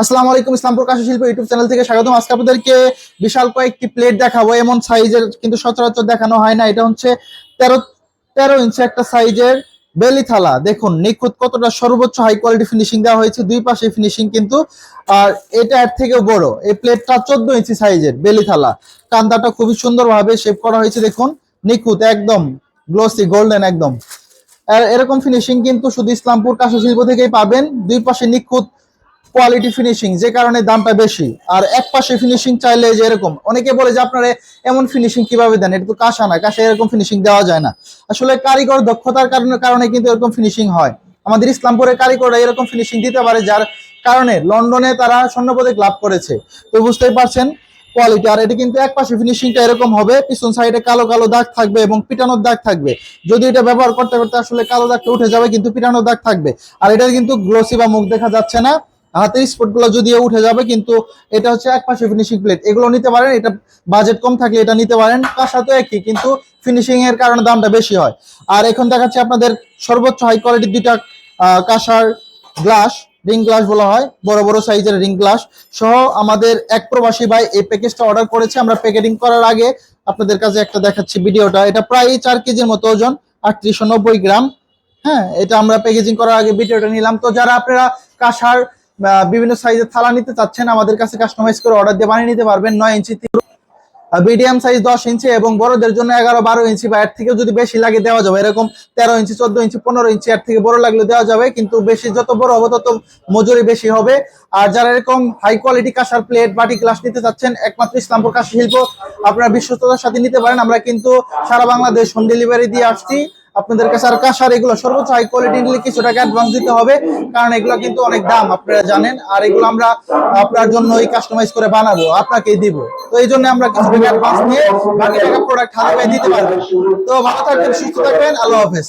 আসসালামু আলাইকুম ইসলামপুর কাশি শিল্প ইউটিউব চ্যানেল থেকে স্বাগতম। আজকে আপনাদেরকে বিশাল কয়েকটি প্লেট দেখাবো। এমন সাইজের কিন্তু সচরাচর দেখানো হয় না। এটা হচ্ছে তেরো তেরো ইঞ্চি একটা সাইজের বেলি থালা। দেখুন, নিখুঁত কতটা সর্বোচ্চ হাই কোয়ালিটি ফিনিশিং দেওয়া হয়েছে। দুই পাশে ফিনিশিং কিন্তু, আর এটা এর থেকেও বড়। এই প্লেটটা চোদ্দ ইঞ্চি সাইজের বেলি থালা। কান্দাটা খুবই সুন্দরভাবে শেপ করা হয়েছে, দেখুন। নিখুঁত, একদম গ্লোসি গোল্ডেন একদম। এরকম ফিনিশিং কিন্তু শুধু ইসলামপুর কাঁসা শিল্প থেকেই পাবেন। দুই পাশে নিখুঁত কোয়ালিটি ফিনিশিং যে কারণে দামটা বেশি। আর এক পাশে ফিনিশিং চাইলে যে এরকম, অনেকে বলে যে আপনারা এমন ফিনিশিং কীভাবে দেন? এটা তো কাঁসা না, কাঁসা এরকম ফিনিশিং দেওয়া যায় না। আসলে কারিগর দক্ষতার কারণে কারণে কিন্তু এরকম ফিনিশিং হয়। আমাদের ইসলামপুরের কারিগররা এরকম ফিনিশিং দিতে পারে, যার কারণে লন্ডনে তারা স্বর্ণপদক লাভ করেছে। তো বুঝতেই পারছেন কোয়ালিটি আর এটা কিন্তু এক পাশে ফিনিশিংটা এরকম হবে, পিছন সাইডে কালো কালো দাগ থাকবে এবং পিটানোর দাগ থাকবে। যদি এটা ব্যবহার করতে করতে আসলে কালো দাগটা উঠে যাবে, কিন্তু পিটানোর দাগ থাকবে। আর এটার কিন্তু গ্লোসি বা মুখ দেখা যাচ্ছে না। হাতের স্পটগুলো যদিও উঠে যাবে, কিন্তু এটা হচ্ছে এক পাশে ফিনিশিং প্লেট এগুলো নিতে পারেন, এটা বাজেট কম থাকলে এটা নিতে পারেন কাঁসা তো একই, কিন্তু ফিনিশিং এর কারণে দামটা বেশি হয়। আর এখন দেখাচ্ছি আপনাদের সর্বোচ্চ হাই কোয়ালিটির দুইটা কাঁসার গ্লাস রিং গ্লাস বলা হয়, বড় বড় সাইজের রিং গ্লাস সহ আমাদের এক প্রবাসী ভাই এই প্যাকেজটা অর্ডার করেছে। আমরা প্যাকেটিং করার আগে আপনাদের কাছে একটা দেখাচ্ছি ভিডিওটা। এটা প্রায় চার কেজির মতো ওজন, আটত্রিশশো গ্রাম। হ্যাঁ এটা আমরা প্যাকেজিং করার আগে ভিডিওটা নিলাম। তো যারা আপনারা কাঁসার বিভিন্ন সাইজের থালা নিতে চাচ্ছেন, আমাদের কাছে কাস্টমাইজ করে অর্ডার দিয়ে বানিয়ে নিতে পারবেন নয় ইঞ্চি মিডিয়াম সাইজ দশ ইঞ্চি এবং বড়দের জন্য এগারো বারো ইঞ্চি বা এর থেকেও যদি বেশি লাগে দেওয়া যাবে, এরকম তেরো ইঞ্চি, চোদ্দ ইঞ্চি, পনেরো ইঞ্চি এর থেকে বড় লাগলে দেওয়া যাবে, কিন্তু বেশি যত বড় হবে তত মজুরি বেশি হবে। আর যারা এরকম হাই কোয়ালিটি কাঁসার প্লেট বাটি গ্লাস নিতে চাচ্ছেন, একমাত্র ইসলামপুর কাঁসা শিল্প, আপনারা বিশ্বস্ততার সাথে নিতে পারেন, আমরা কিন্তু সারা বাংলাদেশ হোম ডেলিভারি দিয়ে আসছি। আপনাদের কাছে আর কাঁসার এগুলো সর্বোচ্চ হাই কোয়ালিটি নিলে কিছু টাকা অ্যাডভান্স দিতে হবে, কারণ এগুলো কিন্তু অনেক দাম, আপনারা জানেন। আর এগুলো আমরা আপনার জন্য এই কাস্টমাইজ করে বানাবো, আপনাকেই দিব। তো এই জন্য আমরা কিছু টাকা অ্যাডভান্স নিয়ে বাকি টাকা প্রোডাক্ট হাতে দিতে পারব। তো ভালো থাকবেন, সুস্থ থাকবেন, আল্লাহ হাফেজ।